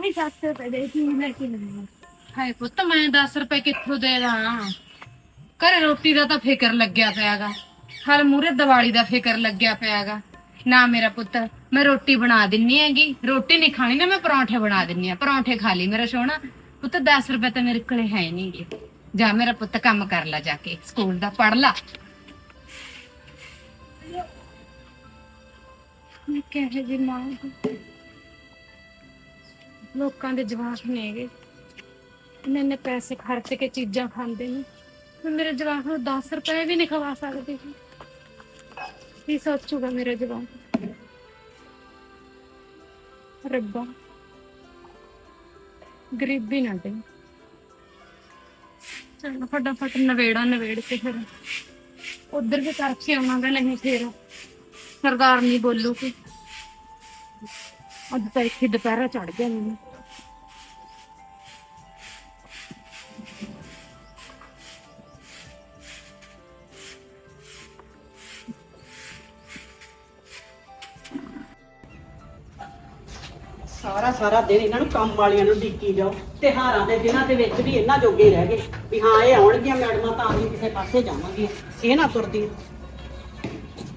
Mummy 7 ਰੁਪਏ ਦੇ ਕੀ ਲੈ ਕੇ ਆਈ ਹਾਏ ਪੁੱਤ ਮੈਂ 10 ਰੁਪਏ ਕਿੱਥੋਂ ਦੇ ਦਾਂ? ਘਰੇ ਰੋਟੀ ਦਾ ਤਾਂ ਫਿਕਰ ਲੱਗਿਆ ਪਿਆਗਾ। ਹਰ ਮੂਰੇ ਦੀਵਾਲੀ ਦਾ ਫਿਕਰ ਲੱਗਿਆ ਪਿਆਗਾ। ਨਾ ਮੇਰਾ ਪੁੱਤ ਮੈਂ ਰੋਟੀ ਬਣਾ ਦਿੰਨੀ ਹੈਗੀ। ਰੋਟੀ ਨਹੀਂ ਖਾਣੀ ਨਾ ਮੈਂ ਪਰੌਂਠੇ ਬਣਾ ਦਿੰਨੀ ਆ। ਪਰੌਂਠੇ ਖਾ ਲਈ ਮੇਰਾ ਸੋਹਣਾ। ਪੁੱਤ 10 ਰੁਪਏ ਤਾਂ ਮੇਰੇ ਕੋਲੇ ਹੈ ਨਹੀਂਗੇ ਜਾ ਮੇਰਾ ਪੁੱਤ ਕੰਮ ਕਰ ਲੈ ਜਾ ਕੇ ਸਕੂਲ ਦਾ ਪੜ ਲਾ। ਮੈਂ ਕਹੇ ਜੀ ਮਾਂ ਲੋਕਾਂ ਦੇ ਜਵਾਬ ਨੇਗੇ ਇੰਨੇ ਇੰਨੇ ਪੈਸੇ ਖਰਚ ਕੇ ਚੀਜ਼ਾਂ ਖਾਂਦੇ ਨੇ। ਮੈਂ ਮੇਰੇ ਜਵਾਕ ਨੂੰ 10 ਰੁਪਏ ਵੀ ਨਹੀਂ ਖਵਾ ਸਕਦੀ ਕੀ ਸੋਚੂਗਾ ਮੇਰੇ ਜਵਾਕ? ਰੱਬਾ, ਗਰੀਬੀ ਨਾ ਦੇ। ਚਲ ਫਟਾਫਟ ਨਵੇੜਾ ਨਵੇੜ ਕੇ ਫਿਰ। ਉਧਰ ਵੀ ਕਰਕੇ ਆਵਾਂਗਾ ਨਹੀਂ ਫੇਰ। ਸਰਦਾਰ ਨਹੀਂ ਬੋਲੂਗੀ। ਅੱਜ ਤਾਂ ਇੱਥੇ ਦੁਪਹਿਰਾ ਚੜ ਗਿਆ ਮੈਨੂੰ ਸਾਰਾ ਸਾਰਾ ਦਿਨ ਇਹਨਾਂ ਨੂੰ ਕੰਮ ਵਾਲੀਆਂ ਨੂੰ ਡੀਕੀ ਜਾਓ। ਤਿਉਹਾਰਾਂ ਦੇ ਦਿਨਾਂ ਦੇ ਵਿੱਚ ਵੀ ਇਹਨਾਂ ਜੋਗੇ ਹੀ ਰਹਿ ਗਏ। ਵੀ ਹਾਂ, ਇਹ ਆਉਣਗੀਆਂ ਮੈਡਮਾਂ ਤਾਂ ਵੀ ਕਿਸੇ ਪਾਸੇ ਜਾਵਾਂਗੇ ਇਹ ਨਾ ਤੁਰਦੀ।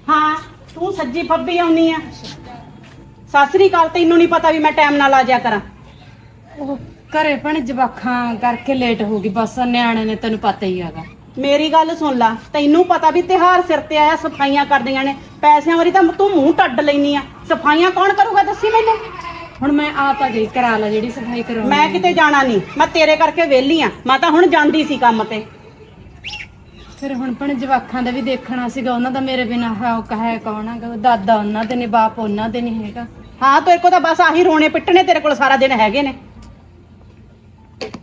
ਹਾਂ, ਤੂੰ ਸੱਜੀ ਫੱਬੀ ਆਉਣੀ ਆ। ਸਤਿ ਸ੍ਰੀ ਅਕਾਲ ਤੈਨੂੰ ਨਹੀਂ ਪਤਾ ਵੀ ਮੈਂ ਟਾਈਮ ਨਾਲ ਆ ਜਾ ਕਰਾਂ। ਉਹ ਘਰੇ ਭੈਣੇ ਜਵਾਖਾਂ ਕਰਕੇ ਲੇਟ ਹੋ ਗਈ ਬਸ ਨਿਆਣੇ ਨੇ ਤੈਨੂੰ ਪਤਾ ਹੀ ਹੈਗਾ। ਮੇਰੀ ਗੱਲ ਸੁਣ ਲਾ ਤੈਨੂੰ ਪਤਾ ਵੀ ਤਿਉਹਾਰ ਸਿਰ ਤੇ ਆਇਆ ਸਫਾਈਆਂ ਕਰਦੀਆਂ ਨੇ ਪੈਸਿਆਂ ਵਾਰੀ ਤਾਂ ਤੂੰ ਮੂੰਹ ਟੱਡ ਲੈਨੀ ਆ। ਸਫਾਈਆਂ ਕੌਣ ਕਰੂਗਾ ਦੱਸੀ ਮੈਨੂੰ? ਹੁਣ ਮੈਂ ਆਪ ਆ ਗਈ ਕਰਾ ਲਾ ਜਿਹੜੀ ਸਫ਼ਾਈ ਕਰਾਉਣੀ ਮੈਂ ਕਿਤੇ ਜਾਣਾ ਨਹੀਂ ਮੈਂ ਤੇਰੇ ਕਰਕੇ ਵਿਹਲੀ ਆ ਮੈਂ ਤਾਂ ਹੁਣ ਜਾਂਦੀ ਸੀ ਕੰਮ ਤੇ। ਫਿਰ ਹੁਣ ਭੈਣੇ ਜਵਾਖਾਂ ਦਾ ਵੀ ਦੇਖਣਾ ਸੀਗਾ ਉਹਨਾਂ ਦਾ ਮੇਰੇ ਬਿਨਾ ਹੈ ਕਹੇ ਕੌਣ ਹੈਗਾ ਦਾਦਾ ਉਹਨਾਂ ਦੇ ਨੇ ਬਾਪ ਉਹਨਾਂ ਦੇ ਨਹੀਂ ਹੈਗਾ। ਹਾਂ ਤੇਰੇ ਕੋਲ ਤਾਂ ਬਸ ਆਹੀ ਰੋਣੇ ਪਿੱਟਣੇ ਤੇਰੇ ਕੋਲ ਸਾਰਾ ਦਿਨ ਹੈਗੇ ਨੇ।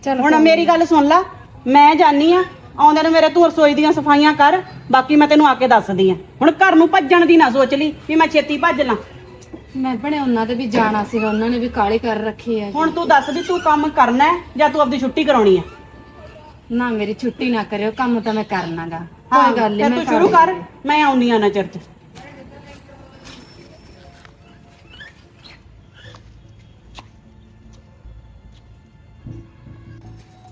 ਚਲ ਹੁਣ ਮੇਰੀ ਗੱਲ ਸੁਣ ਲੈ ਮੈਂ ਜਾਨੀ ਆ ਆਉਂਦੇ ਨੂੰ ਮੇਰੇ ਤੂੰ ਰਸੋਈ ਦੀਆਂ ਸਫਾਈਆਂ ਕਰ ਬਾਕੀ ਮੈਂ ਤੈਨੂੰ ਆ ਕੇ ਦੱਸਦੀ ਆ। ਹੁਣ ਘਰ ਨੂੰ ਭੱਜਣ ਦੀ ਨਾ ਸੋਚ ਲਈ ਵੀ ਮੈਂ ਛੇਤੀ ਭੱਜ ਲਾਂ। ਮੈਂ ਭੈਣੇ ਉਹਨਾਂ ਦੇ ਵੀ ਜਾਣਾ ਸੀਗਾ ਉਹਨਾਂ ਨੇ ਵੀ ਕਾਲੇ ਕਰ ਰੱਖੀ ਹੈ ਹੁਣ ਤੂੰ ਦੱਸ ਵੀ ਤੂੰ ਕੰਮ ਕਰਨਾ ਹੈ ਜਾਂ ਤੂੰ ਆਪਦੀ ਛੁੱਟੀ ਕਰਾਉਣੀ ਹੈ? ਨਾ ਮੇਰੀ ਛੁੱਟੀ ਨਾ ਕਰਿਓ ਕੰਮ ਤਾਂ ਮੈਂ ਕਰਨਾਗਾ। ਕੋਈ ਗੱਲ ਨਹੀਂ ਮੈਂ ਤੂੰ ਸ਼ੁਰੂ ਕਰ ਮੈਂ ਆਉਣੀ ਆ ਨਾ ਚਰਚ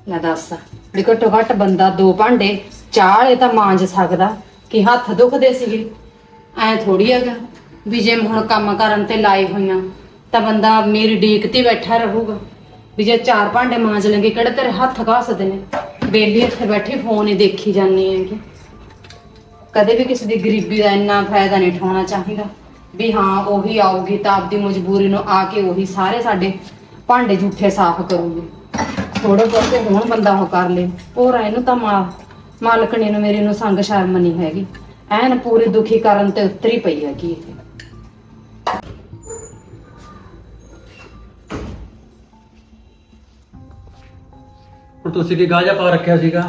ਮੈਂ ਦੱਸ। ਵੀ ਘੱਟੋ ਘੱਟ ਬੰਦਾ ਦੋ ਭਾਂਡੇ, ਚਾਹ ਤਾਂ ਮਾਂਜ ਸਕਦਾ, ਕਿ ਹੱਥ ਦੁਖਦੇ ਸੀਗੇ। ਐ ਥੋੜੀ ਹੈਗਾ ਵੀ ਜੇ ਹੁਣ ਕੰਮ ਕਰਨ ਤੇ ਲਾਏ ਹੋਈਆਂ, ਤਾਂ ਬੰਦਾ ਮੇਰੀ ਡੀਕ ਤੇ ਬੈਠਾ ਰਹੂਗਾ। ਵੀ ਜੇ ਚਾਰ ਭਾਂਡੇ ਮਾਂਜ ਲੰਗੇ ਕਿਹੜੇ ਤੇਰੇ ਹੱਥ ਘਾਸਦੇ ਨੇ? ਬੇਲੀ ਇੱਥੇ ਬੈਠੀ ਫੋਨ ਹੀ ਦੇਖੀ ਜਾਂਦੀ ਹੈਗੀ। ਕਦੇ ਵੀ ਕਿਸੇ ਦੀ ਗਰੀਬੀ ਦਾ ਇੰਨਾ ਫਾਇਦਾ ਨਹੀਂ ਉਠਾਉਣਾ ਚਾਹੀਦਾ। ਵੀ ਹਾਂ, ਉਹੀ ਆਊਗੀ ਤਾਂ ਆਪਦੀ ਮਜਬੂਰੀ ਨੂੰ ਆ ਕੇ ਉਹੀ ਸਾਰੇ ਸਾਡੇ ਭਾਂਡੇ ਝੂਠੇ ਸਾਫ਼ ਕਰੂਗੀ। ਥੋੜੇ ਬਹੁਤੇ ਹੁਣ ਬੰਦਾ ਉਹ ਕਰ ਲੇ। ਹੋਰ ਇਹਨੂੰ ਤਾਂ ਮਾ ਮਾਲਕਣੀ ਨੂੰ ਮੇਰੀ ਨੂੰ ਸੰਗ ਸ਼ਰਮ ਨਹੀਂ ਹੈਗੀ। ਐਨ ਪੂਰੀ ਦੁਖੀ ਕਰਨ ਤੇ ਉਤਰੀ ਪਈ ਹੈਗੀ ਇਹ। ਹੁਣ ਤੁਸੀਂ ਕੀ ਗਾਜਾ ਪਾ ਰੱਖਿਆ ਸੀਗਾ?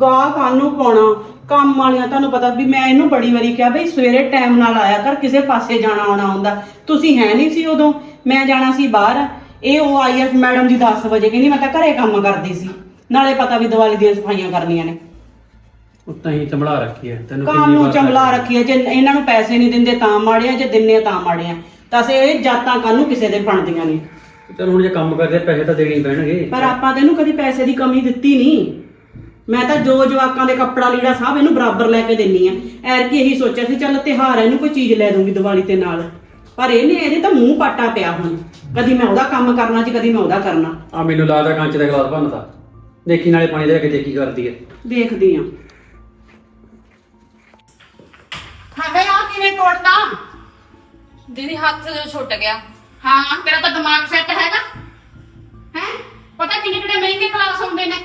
ਗਾਹ ਕਾਨੂੰ ਪਾਉਣਾ? ਕੰਮ ਵਾਲੀਆਂ ਤੁਹਾਨੂੰ ਪਤਾ ਵੀ ਮੈਂ ਇਹਨੂੰ ਬੜੀ ਵਾਰੀ ਕਿਹਾ ਬਈ ਸਵੇਰੇ ਟਾਈਮ ਨਾਲ ਆਇਆ ਕਰ ਕਿਸੇ ਪਾਸੇ ਜਾਣਾ ਆਉਣਾ ਹੁੰਦਾ। ਤੁਸੀਂ ਹੈ ਨਹੀਂ ਸੀ ਉਦੋਂ। ਮੈਂ ਜਾਣਾ ਸੀ ਬਾਹਰ। ਇਹ ਉਹ ਆਈ ਐਸ ਮੈਡਮ ਦੀ 10 ਵਜੇ ਕਹਿੰਦੀ ਮੈਂ ਤਾਂ ਘਰੇ ਕੰਮ ਕਰਦੀ ਸੀ। ਨਾਲੇ ਪਤਾ ਵੀ ਦੀਵਾਲੀ ਦੀਆਂ ਸਫਾਈਆਂ ਕਰਨੀਆਂ ਨੇ। ਉੱਤਾਂ ਹੀ ਚਮੜਾ ਰੱਖੀ ਹੈ ਤੈਨੂੰ ਕੰਮ ਨੂੰ ਚਮਲਾ ਰੱਖੀ ਹੈ ਜੇ ਇਹਨਾਂ ਨੂੰ ਪੈਸੇ ਨਹੀਂ ਦਿੰਦੇ ਤਾਂ ਮਾੜੇ ਆ ਜੇ ਦਿੰਨੇ ਆ ਤਾਂ ਮਾੜੇ ਆ। ਤਾਂ ਸੇ ਇਹ ਜਾਤਾਂ ਕਾਨੂੰ ਕਿਸੇ ਦੇ ਬਣਦੀਆਂ ਨੇ। ਚਲ ਹੁਣ ਜੇ ਕੰਮ ਕਰਦੇ ਪੈਸੇ ਤਾਂ ਦੇਣੇ ਹੀ ਪੈਣਗੇ। ਪਰ ਆਪਾਂ ਤਾਂ ਇਹਨੂੰ ਕਦੀ ਪੈਸੇ ਦੀ ਕਮੀ ਦਿੱਤੀ ਨਹੀਂ। ਮੈਂ ਤਾਂ ਜੋ ਜਵਾਕਾਂ ਦੇ ਕੱਪੜਾ ਲੀੜਾ ਸਭ ਇਹਨੂੰ ਬਰਾਬਰ ਲੈ ਕੇ ਦਿੰਨੀ ਆ। ਐਰ ਕੀ ਇਹੀ ਸੋਚਿਆ ਸੀ ਚੱਲ ਤਿਹਾਰ ਹੈ ਇਹਨੂੰ ਕੋਈ ਚੀਜ਼ ਲੈ ਦੂੰਗੀ ਦੀਵਾਲੀ ਤੇ ਨਾਲ। ਪਰ ਇਹਨੇ ਇਹਦੇ ਤਾਂ ਮੂੰਹ ਪਾਟਾ ਪਿਆ ਹੁਣ। ਕਦੀ ਮੈਂ ਉਹਦਾ ਕੰਮ ਕਰਨਾ ਜੀ ਕਦੀ ਮੈਂ ਉਹਦਾ ਕਰਨਾ। ਆ ਮੈਨੂੰ ਲੱਗਦਾ ਕੰਚ ਦਾ ਗਲਾਸ ਭੰਨਦਾ ਦੇਖੀ ਨਾਲੇ ਪਾਣੀ ਦੇ ਕੇ ਦੇਖੀ ਕਰਦੀ ਹੈ ਦੇਖਦੀ ਆ। ਖਾਵੇ ਆ ਕਿਵੇਂ ਤੋੜਦਾ? ਦੀਦੀ ਹੱਥ ਛੁੱਟ ਗਿਆ। ਹਾਂ ਤੇਰਾ ਤਾਂ ਦਿਮਾਗ ਸੈੱਟ ਹੈਗਾ। ਹੈ? ਪਤਾ ਕਿੰਨੇ ਕਿਹੜੇ ਮਹਿੰਗੇ ਕਲਾਸ ਹੁੰਦੇ ਨੇ?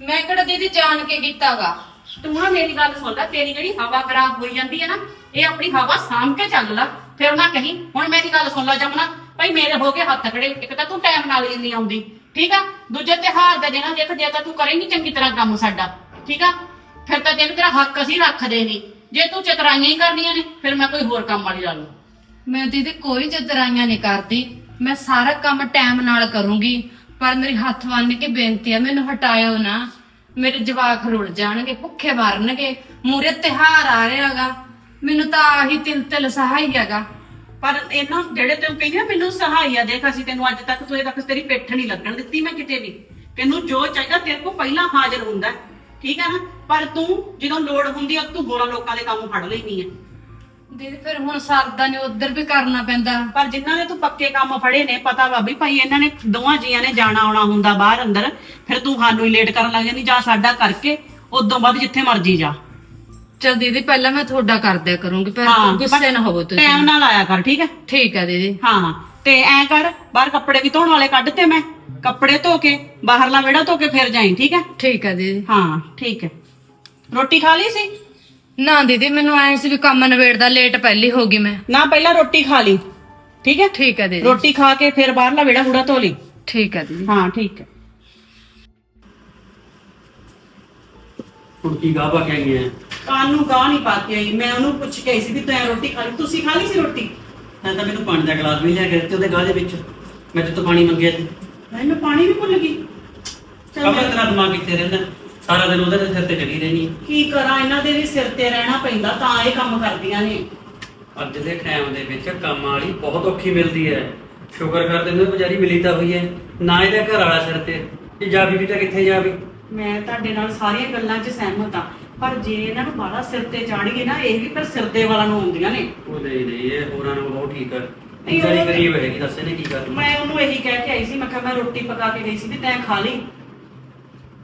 ਮੈਂ ਕਿਹੜਾ ਦੀਦੀ ਜਾਣ ਕੇ ਕੀਤਾਗਾ? ਤੂੰ ਨਾ ਮੇਰੀ ਗੱਲ ਸੁਣ ਲੈ ਤੇਰੀ ਜਿਹੜੀ ਹਵਾ ਖਰਾਬ ਹੋਈ ਜਾਂਦੀ ਹੈ ਨਾ ਇਹ ਆਪਣੀ ਹਵਾ ਸਾਂਭ ਕੇ ਚੱਲ ਲੈ। ਫਿਰ ਨਾ ਕਹੀਂ ਹੁਣ ਮੇਰੀ ਗੱਲ ਸੁਣ ਲੈ ਜਮਨਾ। ਭਾਈ ਮੇਰੇ ਹੋ ਕੇ ਹੱਥ ਖੜੇ, ਇੱਕ ਤਾਂ ਤੂੰ ਟਾਈਮ ਨਾਲ ਹੀ ਨਹੀਂ ਆਉਂਦੀ, ਠੀਕ ਆ? ਦੂਜੇ ਤਿਉਹਾਰ ਦਾ ਦਿਨ ਦੇਖ, ਜੇ ਤਾਂ ਤੂੰ ਕਰੇਂਗੀ ਚੰਗੀ ਤਰ੍ਹਾਂ ਕੰਮ ਸਾਡਾ, ਠੀਕ ਆ? ਫਿਰ ਤਾਂ ਦਿਨ ਤੇਰਾ ਹੱਕ ਅਸੀਂ ਰੱਖਦੇ ਨਹੀਂ। ਜੇ ਤੂੰ ਚਤਰਾਈਆਂ ਹੀ ਕਰਨੀਆਂ ਨੇ, ਫਿਰ ਮੈਂ ਕੋਈ ਹੋਰ ਕੰਮ ਵਾਲੀ ਲਾ ਲੂੰ ਮੈਂ ਦੀਦੀ ਕੋਈ ਜਦਰਾਈਆਂ ਨਹੀਂ ਕਰਦੀ, ਮੈਂ ਸਾਰਾ ਕੰਮ ਟਾਈਮ ਨਾਲ ਕਰੂੰਗੀ, ਪਰ ਮੇਰੀ ਹੱਥ ਬੰਨ ਕੇ ਬੇਨਤੀ ਆ, ਮੈਨੂੰ ਹਟਾਇਓ ਨਾ। ਮੇਰੇ ਜਵਾਕ ਰੁਲ ਜਾਣਗੇ, ਭੁੱਖੇ ਮਰਨਗੇ ਮੂਰੇ ਤਿਹਾਰ ਆ ਰਿਹਾਗਾ ਮੈਨੂੰ ਤਾਂ ਆਹੀ ਤਿਲ ਤਿਲ ਸਹਾਈ ਹੈਗਾ। ਪਰ ਇਹਨਾਂ ਜਿਹੜੇ ਤੈਨੂੰ ਕਹਿੰਦੀ ਨਾ ਮੈਨੂੰ ਸਹਾਈਆ ਦੇਖ ਅਸੀਂ ਤੈਨੂੰ ਅੱਜ ਤੱਕ ਤੂੰ ਤੱਕ ਤੇਰੀ ਪਿੱਠ ਨਹੀਂ ਲੱਗਣ ਦਿੱਤੀ ਮੈਂ ਕਿਤੇ ਵੀ। ਤੈਨੂੰ ਜੋ ਚਾਹੀਦਾ ਤੇਰੇ ਕੋਲ ਪਹਿਲਾਂ ਹਾਜ਼ਰ ਹੁੰਦਾ। ਠੀਕ ਹੈ ਨਾ? ਪਰ ਤੂੰ ਜਦੋਂ ਲੋੜ ਹੁੰਦੀ ਆ ਤੂੰ ਹੋਰਾਂ ਲੋਕਾਂ ਦੇ ਕੰਮ ਫੜ ਲੈਣੀ ਹੈ ਦੀਦੀ ਫਿਰ ਹੁਣ ਸਰਦਾ ਨੇ ਉਧਰ ਵੀ ਕਰਨਾ ਪੈਂਦਾ। ਪਰ ਜਿਨ੍ਹਾਂ ਨੇ ਤੂੰ ਪੱਕੇ ਕੰਮ ਫੜੇ ਨੇ ਪਤਾ ਵਾ ਵੀ ਭਾਈ ਇਹਨਾਂ ਨੇ ਦੋਵਾਂ ਜੀਆਂ ਨੇ ਜਾਣਾ ਆਉਣਾ ਹੁੰਦਾ ਬਾਹਰ ਅੰਦਰ ਫਿਰ ਤੂੰ ਸਾਨੂੰ ਹੀ ਲੇਟ ਕਰਨ ਲੱਗ ਜਾਂਦੀ ਜਾਂ ਸਾਡਾ ਕਰਕੇ ਉਦੋਂ ਬਾਅਦ ਜਿੱਥੇ ਮਰਜ਼ੀ ਜਾ। ਚਲ ਦੀਦੀ ਪਹਿਲਾਂ ਮੈਂ ਤੁਹਾਡਾ ਕਰ ਦਿਆ ਕਰੂੰਗੀ ਪਰ ਹਾਂ, ਗੁੱਸੇ ਨਾ ਹੋਵੋ ਤੁਸੀਂ। ਟਾਈਮ ਨਾਲ ਆਇਆ ਕਰ ਠੀਕ ਹੈ? ਠੀਕ ਹੈ ਦੀਦੀ। ਹਾਂ ਹਾਂ। ਤੇ ਐ ਕਰ ਬਾਹਰ ਕੱਪੜੇ ਵੀ ਧੋਣ ਵਾਲੇ ਕੱਢ ਤੇ ਮੈਂ ਕੱਪੜੇ ਧੋ ਕੇ ਬਾਹਰਲਾ ਵਿਹੜਾ ਧੋ ਕੇ ਫਿਰ ਜਾਈਂ ਠੀਕ ਹੈ? ਠੀਕ ਹੈ ਦੀਦੀ। ਹਾਂ ਠੀਕ ਹੈ। ਰੋਟੀ ਖਾ ਲਈ ਸੀ? ਨਾ ਦੀਦੀ ਮੈਨੂੰ ਐਂ ਸੀ ਵੀ ਕੰਮ ਨਵੇੜਦਾ ਲੇਟ ਪਹਿਲੀ ਹੋ ਗਈ ਮੈਂ। ਨਾ ਪਹਿਲਾਂ ਰੋਟੀ ਖਾ ਲਈ ਠੀਕ ਹੈ? ਠੀਕ ਹੈ ਦੀਦੀ। ਰੋਟੀ ਖਾ ਕੇ ਫਿਰ ਬਾਹਰਲਾ ਵਿਹੜਾ ਹੂੜਾ ਧੋ ਲਈ। ਠੀਕ ਹੈ ਦੀਦੀ। ਹਾਂ ਠੀਕ ਹੈ। ਹੁਣ ਕੀ ਗਾਹ ਪਾ ਕੇ ਆਈ ਹੈ ਕਾਨ ਨੂੰ ਗਾਹ ਨਹੀਂ ਪਾ ਕੇ ਆਈ। ਮੈਂ ਉਹਨੂੰ ਪੁੱਛ ਕੇ ਆਈ ਸੀ ਵੀ ਤੈਂ ਰੋਟੀ ਖਾ ਲਈ? ਤੁਸੀਂ ਖਾ ਲਈ ਸੀ ਰੋਟੀ? ਮੈਂ ਤਾਂ ਮੈਨੂੰ ਪਾਣੀ ਦਾ ਗਲਾਸ ਵੀ ਲਿਆ ਕੇ ਦਿੱਤੇ ਉਹਦੇ ਗਾਹ ਦੇ ਵਿੱਚ। ਮੈਂ ਤੇ ਤੋਂ ਪਾਣੀ ਮੰਗਿਆ ਸੀ। ਮੈਂ ਮੈਂ ਪਾਣੀ ਵੀ ਭੁੱਲ ਗਈ। ਚੱਲ ਮੈਂ ਤੇਰਾ ਦਿਮਾਗ ਕਿੱਥੇ ਰਹਿੰਦਾ? ਸਾਰਾ ਦਿਨ ਉਹਦੇ ਸਿਰ ਤੇ ਚੜੀ ਰਹਿਣੀ ਕੀ ਕਰਾਂ? ਇਹਨਾਂ ਦੇ ਵੀ ਸਿਰ ਤੇ ਰਹਿਣਾ ਪੈਂਦਾ ਤਾਂ ਇਹ ਕੰਮ ਕਰਦੀਆਂ ਨੇ। ਅੱਜ ਦੇ ਟਾਈਮ ਦੇ ਵਿੱਚ ਕੰਮ ਵਾਲੀ ਬਹੁਤ ਔਖੀ ਮਿਲਦੀ ਹੈ। ਸ਼ੁਕਰ ਕਰ ਤੈਨੂੰ ਵਿਚਾਰੀ ਮਿਲੀ ਤਾਂ ਹੋਈ ਹੈ। ਨਾ ਇਹਦੇ ਘਰ ਵਾਲਾ ਸਿਰ ਤੇ। ਇਹ ਜਾਵੀ ਵੀ ਤਾਂ ਕਿੱਥੇ ਜਾਵੀ? ਮੈਂ ਤੁਹਾਡੇ ਨਾਲ ਸਾਰੀਆਂ ਗੱਲਾਂ 'ਚ ਸਹਿਮਤ ਆ ਪਰ ਜੇ ਇਹਨਾਂ ਨੂੰ ਬਾਲਾ ਸਿਰ ਤੇ ਚਾੜੀਏ ਨਾ ਇਹ ਵੀ ਫਿਰ ਸਿਰ ਦੇ ਵਾਲਾਂ ਨੂੰ ਆਉਂਦੀਆਂ ਨੇ। ਉਹ ਨਹੀਂ ਨਹੀਂ ਇਹ ਹੋਰਾਂ ਨੂੰ ਬਹੁਤ ਠੀਕ ਹੈ ਨਹੀਂ, ਉਹ- ਗਰੀਬ ਹੈਗੀ ਦੱਸ ਇਹਨੇ ਕੀ ਕਰਨਾ ਮੈਂ ਉਹਨੂੰ ਇਹੀ ਕਹਿ ਕੇ ਆਈ ਸੀ ਮੈਂ ਕਿਹਾ ਮੈਂ ਰੋਟੀ ਪਕਾ ਕੇ ਗਈ ਸੀ ਤੇ ਤੈਂ ਖਾ ਲਈ।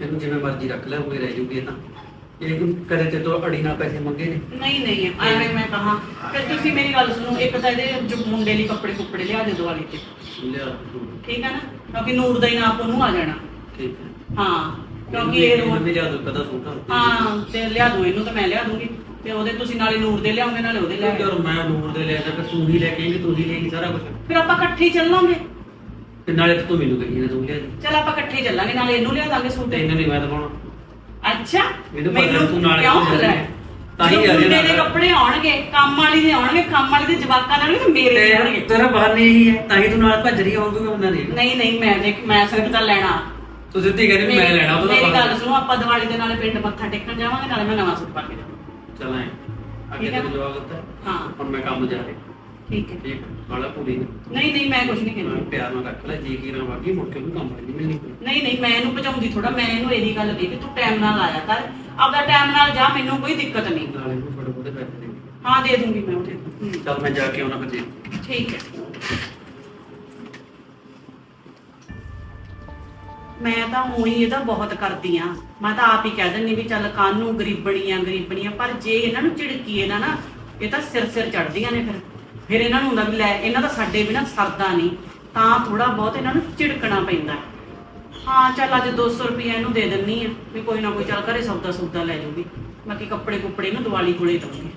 ਇਹਨੂੰ ਜਿਵੇਂ ਮਰਜ਼ੀ ਰੱਖ ਲੈ ਉਹ ਰਹਿ ਜੂਗੀ ਇਹ ਤਾਂ ਇਹ ਕਦੇ ਤੇ ਤੋਂ ਅੜੀ ਨਾਲ ਪੈਸੇ ਮੰਗੇ ਨੇ। ਨਹੀਂ ਨਹੀਂ ਐਵੇਂ ਮੈਂ ਕਹਾ। ਫਿਰ ਤੁਸੀਂ ਮੇਰੀ ਗੱਲ ਸੁਣੋ ਇੱਕ ਤਾਂ ਇਹਦੇ ਜੋ ਮੁੰਡੇ ਲਈ ਕੱਪੜੇ ਕੁੱਪੜੇ ਲਿਆ ਦੇ ਦਿਵਾਲੀ ਤੇ। ਲਿਆ ਠੀਕ ਹੈ ਨਾ? ਕਿਉਂਕਿ ਨੂਰ ਦਾ ਹੀ ਨਾਪ ਉਹਨੂੰ ਆ ਜਾਣਾ। ਠੀਕ ਹੈ। ਹਾਂ। ਕਿਉਂਕਿ ਇਹ ਇਹਨੂੰ ਰੋਜ਼ ਵੀ ਲਿਆ ਦੋ ਕਦਾ ਸੂਟ ਹਾਂ ਤੇ ਲਿਆ ਦੂੰ ਇਹਨੂੰ ਤਾਂ ਮੈਂ ਲਿਆ ਦੂੰਗੀ। ਤੇ ਉਹਦੇ ਤੁਸੀਂ ਨਾਲੇ ਨੂਰ ਦੇ ਲਿਆਉਂਗੇ ਨਾਲੇ ਉਹਦੇ ਲਿਆ ਯਾਰ ਮੈਂ ਨੂਰ ਦੇ ਲਿਆ ਤਾਂ ਤੂੰ ਹੀ ਲੈ ਕੇ ਆਏਂਗੀ ਤੂੰ ਹੀ ਲੇਗੀ ਸਾਰਾ ਕੁਝ ਫਿਰ ਆਪਾਂ ਇਕੱਠੇ ਹੀ ਚੱਲਾਂਗੇ। ਤੇ ਨਾਲੇ ਤਾਂ ਤੂੰ ਮੈਨੂੰ ਕਹੀ ਨਾ ਤੂੰ ਲਿਆ ਦੇ। ਚੱਲ ਆਪਾਂ ਇਕੱਠੇ ਹੀ ਚੱਲਾਂਗੇ ਨਾਲੇ ਇਹਨੂੰ ਲਿਆ ਦਾਂਗੇ ਸੂਟ। ਤੈਨੂੰ ਨਹੀਂ ਮੈਂ ਦਵਾਉਣਾ। ਅੱਛਾ ਇਹਨੂੰ ਪਤਾ ਤੂੰ ਨਾਲ ਕਿਉਂ ਕਿਉਂ ਲੈ ਤਾਂ ਹੀ ਜਦੋਂ ਜਾ ਰਹੀ ਮੁੰਡੇ ਦੇ ਨਾਲ। ਕੱਪੜੇ ਆਉਣਗੇ ਕੰਮ ਵਾਲੀ ਦੇ ਆਉਣਗੇ ਕੰਮ ਵਾਲੀ ਦੇ ਜਵਾਕਾਂ ਨਾਲ ਤੇ ਮੇਰੇ ਆਉਣਗੇ ਤੇ ਤੇਰਾ ਬਹਾਨੇ ਇਹੀ ਹੈ ਤਾਂ ਹੀ ਤੂੰ ਨਾਲ ਭੱਜ ਰਹੀ ਹੋਊਗੀ ਉਹਨਾਂ ਦੀ। ਨਹੀਂ ਨਹੀਂ ਮੈਂ ਦੇਖ ਮੈਂ ਸਿਰਫ ਤਾਂ ਲੈਣਾ। ਤੂੰ ਸਿੱਧੀ ਕਹਿੰਦੀ ਵੀ ਮੈਂ ਲੈਣਾ ਉਹਦਾ ਮੇਰੀ ਗੱਲ ਸੁਣੋ ਆਪਾਂ ਦੀਵਾਲੀ ਦੇ ਨਾਲੇ ਪਿੰਡ ਮੱਥਾ ਟੇਕਣ ਜਾਵਾਂਗੇ ਨਾਲੇ ਮੈਂ ਨਵਾਂ ਸੂਟ ਪਾ ਕੇ ਜਾਵਾਂਗੀ ਚਲਾਂ ਅੱਗੇ ਠੀਕ ਹੈ ਤੈਨੂੰ ਨਾ? ਜਵਾਬ ਦਿੱਤਾ। ਹਾਂ। ਹੁਣ ਮੈਂ ਕੰਮ ਜਾ ਰਿਹਾ। ਠੀਕ ਹੈ। ਠੀਕ ਵਾਲਾ ਪੂਰੀ ਨੇ। ਨਹੀਂ ਨਹੀਂ ਮੈਂ ਕੁਝ ਨਹੀਂ ਮੈਂ ਕਹਿੰਦੀ ਪਿਆਰ ਨਾਲ ਰੱਖ ਲੈ ਜੀ ਕੀ ਨਾ ਬਾਕੀ ਮੁੜ ਕੇ ਉਹਨੂੰ ਕੰਮ ਨਹੀਂ ਮਿਲਣੀ। ਨਹੀਂ ਨਹੀਂ ਮੈਂ ਇਹਨੂੰ ਭਜਾਉਂਦੀ ਥੋੜਾ ਮੈਂ ਇਹਨੂੰ ਇਹੀ ਗੱਲ ਕਹੀ ਕਿ ਤੂੰ ਟਾਈਮ ਨਾਲ ਆਇਆ ਕਰ। ਆਪਦਾ ਟਾਈਮ ਨਾਲ ਜਾ ਮੈਨੂੰ ਕੋਈ ਦਿੱਕਤ ਨਹੀਂ। ਨਾਲੇ ਨੂੰ ਬੜੇ ਬੜੇ ਪੈਸੇ ਦੇ। ਹਾਂ ਦੇ ਦੂੰਗੀ ਮੈਂ ਉਹਦੇ ਹੂੰ, ਚੱਲ ਮੈਂ ਜਾ ਕੇ ਆਉਣਾ ਫਿਰ ਦੇ ਠੀਕ ਹੈ। ਮੈਂ ਤਾਂ ਉਹੀ ਇਹਦਾ ਬਹੁਤ ਕਰਦੀ ਆ। ਮੈਂ ਤਾਂ ਆਪ ਹੀ ਕਹਿ ਦਿੰਦੀ ਵੀ ਚੱਲ ਕਾਨੂੰ ਗਰੀਬਣੀਆਂ ਗਰੀਬਣੀਆਂ, ਪਰ ਜੇ ਇਹਨਾਂ ਨੂੰ ਝਿੜਕੀਏ ਨਾ ਨਾ, ਇਹ ਤਾਂ ਸਿਰ ਸਿਰ ਚੜਦੀਆਂ ਨੇ ਫਿਰ। ਫਿਰ ਇਹਨਾਂ ਨੂੰ ਹੁੰਦਾ ਵੀ ਲੈ, ਇਹਨਾਂ ਦਾ ਸਾਡੇ ਬਿਨਾ ਸਰਦਾ ਨਹੀਂ। ਤਾਂ ਥੋੜਾ ਬਹੁਤ ਇਹਨਾਂ ਨੂੰ ਝਿੜਕਣਾ ਪੈਂਦਾ। ਹਾਂ, ਚੱਲ ਅੱਜ 200 ਰੁਪਏ ਇਹਨੂੰ ਦੇ ਦਿੰਨੀ ਆ, ਵੀ ਕੋਈ ਨਾ ਕੋਈ ਚੱਲ ਘਰੇ ਸੌਦਾ ਸੌਦਾ ਲੈ ਜਾਊਗੀ ਬਾਕੀ ਕੱਪੜੇ ਕੁੱਪੜੇ ਨੂੰ ਦੀਵਾਲੀ ਕੋਲੇ ਦਊਂਗੀ।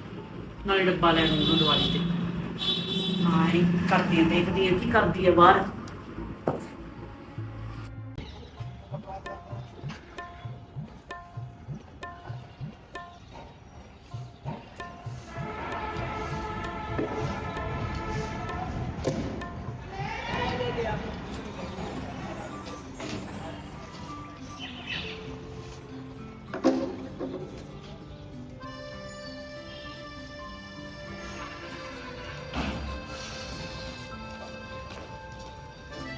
ਨਾਲੇ ਡੱਬਾ ਲੈ ਲੂੰਗੀ ਦੀਵਾਲੀ ਤੇ। ਹਾਂ, ਇਹ ਕਰਦੀ ਆ, ਦੇਖਦੀ ਆ ਕੀ ਕਰਦੀ ਆ ਬਾਹਰ।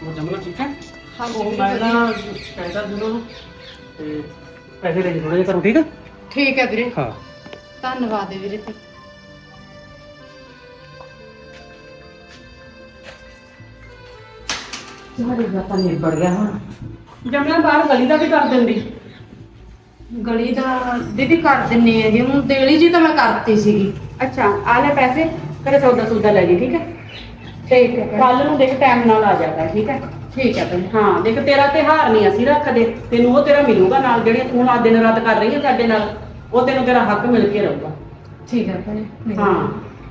ਉਹ ਜਮਨਾ ਠੀਕ ਹੈ ਹਾਂਜੀ ਉਹ ਦੀਦੀ, ਮੈਂ ਵਧੀਆ। ਨਾ ਕਹਿੰਦਾ ਦਿਨੋਂ ਨੂੰ ਤੇ ਪੈਸੇ ਲੈ ਜੀ ਥੋੜੇ ਜਿਹਾ ਕਰੋ ਠੀਕ ਹੈ ਠੀਕ ਹੈ ਵੀਰੇ ਹਾਂ ਧੰਨਵਾਦ ਵੀਰੇ ਤੇ ਤੁਹਾਡੇ ਦਾ ਤਾਂ ਨਿਬੜ ਗਿਆ ਹੁਣ ਜਮਨਾ ਬਾਹਰ ਗਲੀ ਦਾ ਵੀ ਕਰ ਦਿੰਦੀ। ਗਲੀ ਦਾ ਦੀਦੀ ਕਰ ਦਿੰਨੀ ਹੈਗੀ। ਹੁਣ ਦੇਲੀ ਜੀ ਤਾਂ ਮੈਂ ਕਰਤੀ ਸੀਗੀ। ਅੱਛਾ ਆ ਲੈ ਪੈਸੇ। ਕਰੇ ਸੌਦਾ ਸੌਦਾ ਲੈ ਜੀ ਠੀਕ ਹੈ? ਠੀਕ ਹੈ ਕੱਲ ਨੂੰ ਦੇਖ ਟਾਈਮ ਨਾਲ ਆ ਜਾਗਾ ਠੀਕ ਹੈ? ਠੀਕ ਹੈ ਭੈਣੇ। ਹਾਂ ਦੇਖ ਤੇਰਾ ਤਿਹਾਰ ਨਹੀਂ ਅਸੀਂ ਰੱਖਦੇ। ਤੈਨੂੰ ਉਹ ਤੇਰਾ ਮਿਲੂਗਾ ਨਾਲ ਜਿਹੜੀਆਂ ਤੂੰ ਆ ਦਿਨ ਰਾਤ ਕਰ ਰਹੀ ਹੈ ਸਾਡੇ ਨਾਲ ਉਹ ਤੈਨੂੰ ਤੇਰਾ ਹੱਕ ਮਿਲ ਕੇ ਰਹੂਗਾ। ਠੀਕ ਹੈ ਭੈਣੇ ਹਾਂ।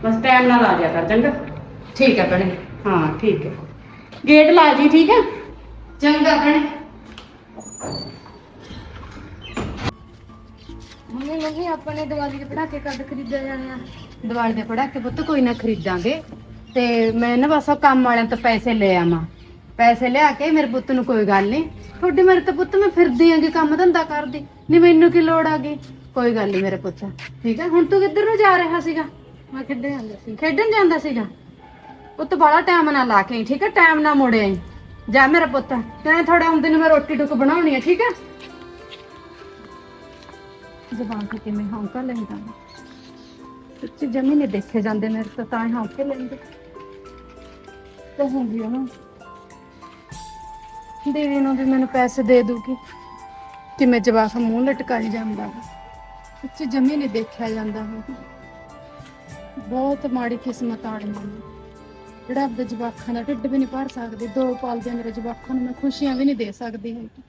ਬਸ ਟਾਈਮ ਨਾਲ ਆ ਜਾ ਕਰ ਚੰਗਾ? ਠੀਕ ਹੈ ਭੈਣੇ। ਹਾਂ ਠੀਕ ਹੈ। ਗੇਟ ਲਾ ਜੀ ਠੀਕ ਹੈ? ਚੰਗਾ ਭੈਣੇ। ਮੰਮੀ ਮੰਮੀ ਆਪਣੇ ਦੀਵਾਲੀ ਦੇ ਪੜਾਕੇ ਕਦ ਖਰੀਦੇ ਜਾਣੇ ਆ? ਦੀਵਾਲੀ ਦੇ ਪੜਾਕੇ ਪੁੱਤ ਕੋਈ ਨਾ ਖਰੀਦਾਂਗੇ। ਤੇ ਮੈਂ ਨਾ ਬਸ ਉਹ ਕੰਮ ਵਾਲਿਆਂ ਤੋਂ ਪੈਸੇ ਲੈ ਆਵਾਂ। ਪੈਸੇ ਲਿਆ ਕੇ ਮੇਰੇ ਪੁੱਤ ਨੂੰ ਕੋਈ ਗੱਲ ਨਹੀਂ ਤੁਹਾਡੀ ਮੇਰੇ ਤੇ ਪੁੱਤ ਮੈਂ ਫਿਰਦੀ ਆਂਗੀ ਕੰਮ ਧੰਦਾ ਕਰਦੀ। ਨਹੀਂ ਮੈਨੂੰ ਕੀ ਲੋੜ ਆ ਗਈ? ਕੋਈ ਗੱਲ ਨਹੀਂ ਮੇਰੇ ਪੁੱਤ। ਠੀਕ ਹੈ ਹੁਣ ਤੂੰ ਕਿੱਧਰ ਨੂੰ ਜਾ ਰਿਹਾ ਸੀਗਾ? ਮੈਂ ਖੇਡਣ ਜਾਂਦਾ ਸੀ। ਖੇਡਣ ਜਾਂਦਾ ਸੀਗਾ? ਪੁੱਤ ਬੜਾ ਟਾਈਮ ਨਾਲ ਲਾ ਕੇ ਆਈ, ਠੀਕ ਹੈ ਟਾਈਮ ਨਾਲ ਮੁੜ ਆਈ। ਜਾ ਮੇਰਾ ਪੁੱਤ। ਕਹਿੰਦੇ ਥੋੜਾ ਹੁੰਦੇ ਨੂੰ ਮੈਂ ਰੋਟੀ ਟੁੱਕ ਬਣਾਉਣੀ ਹੈ ਠੀਕ ਹੈ ਜ਼ਬਾਨ ਤੇ ਕਿਵੇਂ ਹੌਂਕਾ ਲੈਂਦਾ। ਸੱਚੀ ਜਮੀ ਨੇ ਦੇਖੇ ਜਾਂਦੇ ਮੇਰੇ ਤੋਂ ਤਾਂ ਹੀ ਹੌਂਕੇ ਲੈਂਦੇ। ਕਹੂੰਗੀ ਉਹਨੂੰ ਦੇਵੀ ਨੂੰ ਵੀ ਮੈਨੂੰ ਪੈਸੇ ਦੇ ਦੂਗੀ ਕਿ ਜਵਾਕ ਮੂੰਹ ਲਟਕਾਈ ਜਾਂਦਾ ਵਾ। ਸੱਚੀ ਜਮੀ ਨਹੀਂ ਦੇਖਿਆ ਜਾਂਦਾ ਹੁਣ। ਬਹੁਤ ਮਾੜੀ ਕਿਸਮਤ ਆੜੀ ਮੈਨੂੰ। ਜਿਹੜਾ ਆਪਦੇ ਜਵਾਕਾਂ ਦਾ ਢਿੱਡ ਵੀ ਨਹੀਂ ਭਰ ਸਕਦੀ, ਦੋ ਪਾਲਦੇ ਮੇਰੇ ਜਵਾਕਾਂ ਨੂੰ, ਮੈਂ ਖੁਸ਼ੀਆਂ ਵੀ ਨਹੀਂ ਦੇ ਸਕਦੀ ਹੈਗੀ।